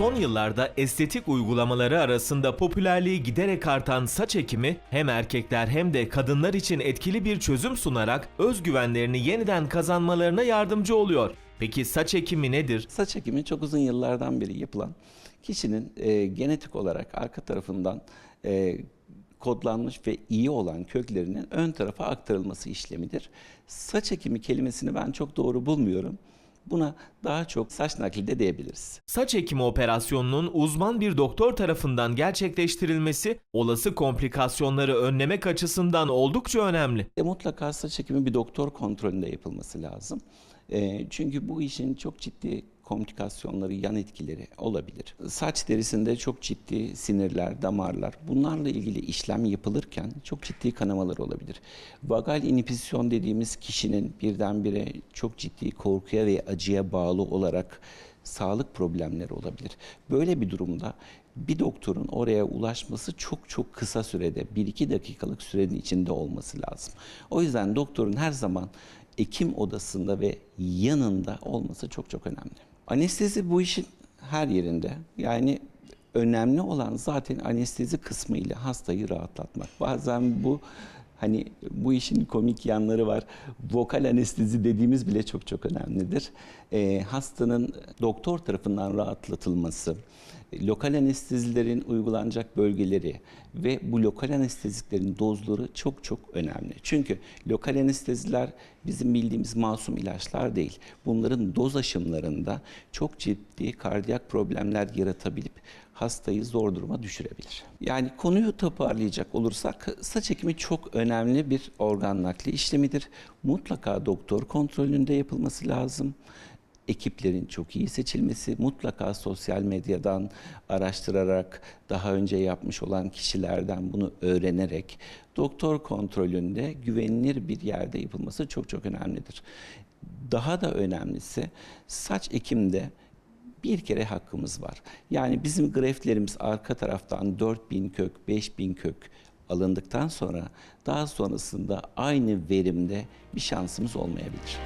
Son yıllarda estetik uygulamaları arasında popülerliği giderek artan saç ekimi hem erkekler hem de kadınlar için etkili bir çözüm sunarak özgüvenlerini yeniden kazanmalarına yardımcı oluyor. Peki saç ekimi nedir? Saç ekimi çok uzun yıllardan beri yapılan kişinin e, genetik olarak arka tarafından e, kodlanmış ve iyi olan köklerinin ön tarafa aktarılması işlemidir. Saç ekimi kelimesini ben çok doğru bulmuyorum. Buna daha çok saç nakli de diyebiliriz. Saç ekimi operasyonunun uzman bir doktor tarafından gerçekleştirilmesi olası komplikasyonları önlemek açısından oldukça önemli. E, mutlaka saç ekimi bir doktor kontrolünde yapılması lazım. E, çünkü bu işin çok ciddi komplikasyonları, yan etkileri olabilir. Saç derisinde çok ciddi sinirler, damarlar bunlarla ilgili işlem yapılırken çok ciddi kanamalar olabilir. Vagal inhipisyon dediğimiz kişinin birdenbire çok ciddi korkuya ve acıya bağlı olarak sağlık problemleri olabilir. Böyle bir durumda bir doktorun oraya ulaşması çok çok kısa sürede 1-2 dakikalık sürenin içinde olması lazım. O yüzden doktorun her zaman ekim odasında ve yanında olması çok çok önemli. Anestezi bu işin her yerinde. Yani önemli olan zaten anestezi kısmıyla hastayı rahatlatmak. Bazen bu hani bu işin komik yanları var. Vokal anestezi dediğimiz bile çok çok önemlidir. Ee, hastanın doktor tarafından rahatlatılması, lokal anestezilerin uygulanacak bölgeleri ve bu lokal anesteziklerin dozları çok çok önemli. Çünkü lokal anesteziler bizim bildiğimiz masum ilaçlar değil. Bunların doz aşımlarında çok ciddi kardiyak problemler yaratabilip hastayı zor duruma düşürebilir. Yani konuyu toparlayacak olursak saç ekimi çok önemli bir organ nakli işlemidir. Mutlaka doktor kontrolünde yapılması lazım ekiplerin çok iyi seçilmesi, mutlaka sosyal medyadan araştırarak, daha önce yapmış olan kişilerden bunu öğrenerek doktor kontrolünde güvenilir bir yerde yapılması çok çok önemlidir. Daha da önemlisi saç ekimde bir kere hakkımız var. Yani bizim greftlerimiz arka taraftan 4000 kök, 5000 kök alındıktan sonra daha sonrasında aynı verimde bir şansımız olmayabilir.